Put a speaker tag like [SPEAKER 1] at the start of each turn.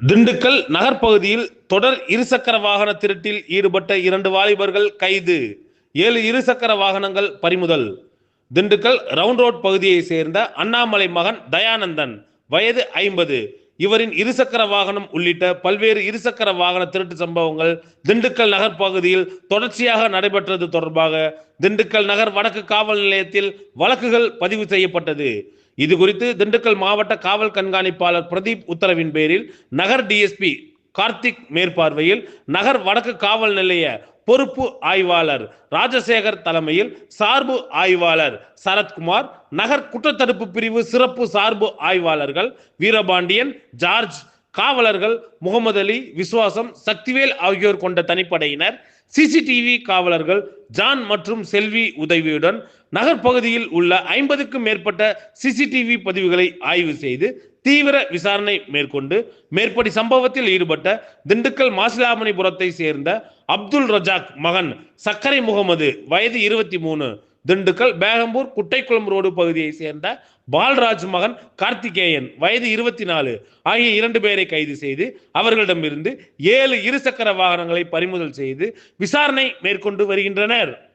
[SPEAKER 1] திண்டுக்கல் நகர்ப்பகுதியில் தொடர் இருசக்கர வாகன திருட்டில் ஈடுபட்ட இரண்டு வாலிபர்கள் கைது. ஏழு இருசக்கர வாகனங்கள் பறிமுதல். திண்டுக்கல் ரவுண்ட் ரோட் பகுதியை சேர்ந்த அண்ணாமலை மகன் தயானந்தன் வயது ஐம்பது. இவரின் இருசக்கர வாகனம் உள்ளிட்ட பல்வேறு இருசக்கர வாகன திருட்டு சம்பவங்கள் திண்டுக்கல் நகர் பகுதியில் தொடர்ச்சியாக நடைபெற்றது தொடர்பாக திண்டுக்கல் நகர் வடக்கு காவல் நிலையத்தில் வழக்குகள் பதிவு செய்யப்பட்டது. இது குறித்து திண்டுக்கல் மாவட்ட காவல் கண்காணிப்பாளர் பிரதீப் உத்தரவின் பேரில் நகர் டிஎஸ்பி கார்த்திக் மேற்பார்வையில் நகர் வடக்கு காவல் நிலைய பொறுப்பு ஆய்வாளர் ராஜசேகர் தலைமையில் சார்பு ஆய்வாளர் சரத்குமார் நகர் குற்றத்தடுப்பு பிரிவு சிறப்பு சார்பு ஆய்வாளர்கள் வீரபாண்டியன் ஜார்ஜ் காவலர்கள் முகமது அலி விசுவாசம் சக்திவேல் ஆகியோர் கொண்ட தனிப்படையினர் சிசிடிவி காவலர்கள் ஜான் மற்றும் செல்வி உதவியுடன் நகர் பகுதியில் உள்ள ஐம்பதுக்கும் மேற்பட்ட சிசிடிவி பதிவுகளை ஆய்வு செய்து தீவிர விசாரணை மேற்கொண்டு மேற்படி சம்பவத்தில் ஈடுபட்ட திண்டுக்கல் மாசிலாமணிபுரத்தை சேர்ந்த அப்துல் ரஜாக் மகன் சக்கரை முகமது வயது இருபத்தி மூணு திண்டுக்கல் பேகம்பூர் குட்டைக்குளம் ரோடு பகுதியை சேர்ந்த பால்ராஜ் மகன் கார்த்திகேயன். வயது இருபத்தி நாலு ஆகிய இரண்டு பேரை கைது செய்து அவர்களிடமிருந்து ஏழு இருசக்கர வாகனங்களை பறிமுதல் செய்து விசாரணை மேற்கொண்டு வருகின்றனர்.